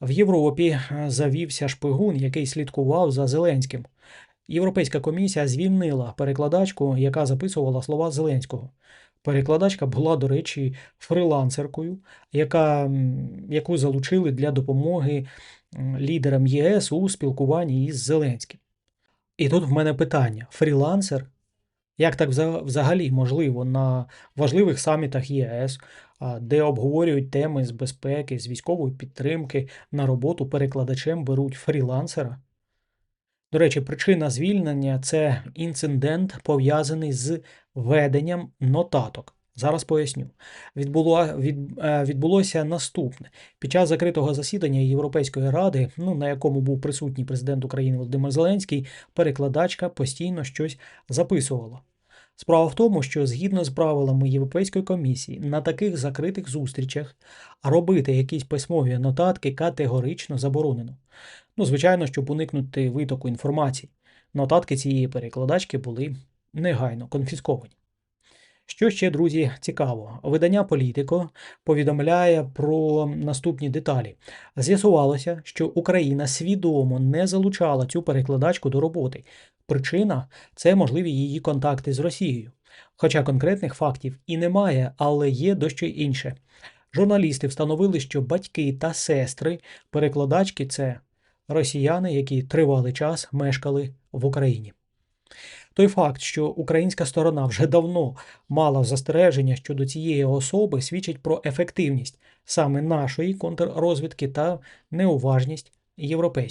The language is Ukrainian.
В Європі е, завівся шпигун, який слідкував за Зеленським. Європейська комісія звільнила перекладачку, яка записувала слова Зеленського. Перекладачка була, до речі, фрилансеркою, яка, яку залучили для допомоги лідерам ЄС у спілкуванні із Зеленським. І тут в мене питання: фрілансер? Як так взагалі можливо на важливих самітах ЄС, де обговорюють теми з безпеки, з військової підтримки, на роботу перекладачем беруть фрілансера? До речі, причина звільнення це інцидент, пов'язаний з веденням нотаток. Зараз поясню. Відбуло, від, е, відбулося наступне. Під час закритого засідання Європейської ради, ну, на якому був присутній президент України Володимир Зеленський, перекладачка постійно щось записувала. Справа в тому, що згідно з правилами Європейської комісії, на таких закритих зустрічах робити якісь письмові нотатки категорично заборонено. Ну, звичайно, щоб уникнути витоку інформації. Нотатки цієї перекладачки були негайно конфісковані. Що ще, друзі, цікаво, видання Політико повідомляє про наступні деталі. З'ясувалося, що Україна свідомо не залучала цю перекладачку до роботи. Причина це можливі її контакти з Росією. Хоча конкретних фактів і немає, але є дещо інше. Журналісти встановили, що батьки та сестри перекладачки це росіяни, які тривалий час мешкали в Україні. Той факт, що українська сторона вже давно мала застереження щодо цієї особи, свідчить про ефективність саме нашої контррозвідки та неуважність європейської.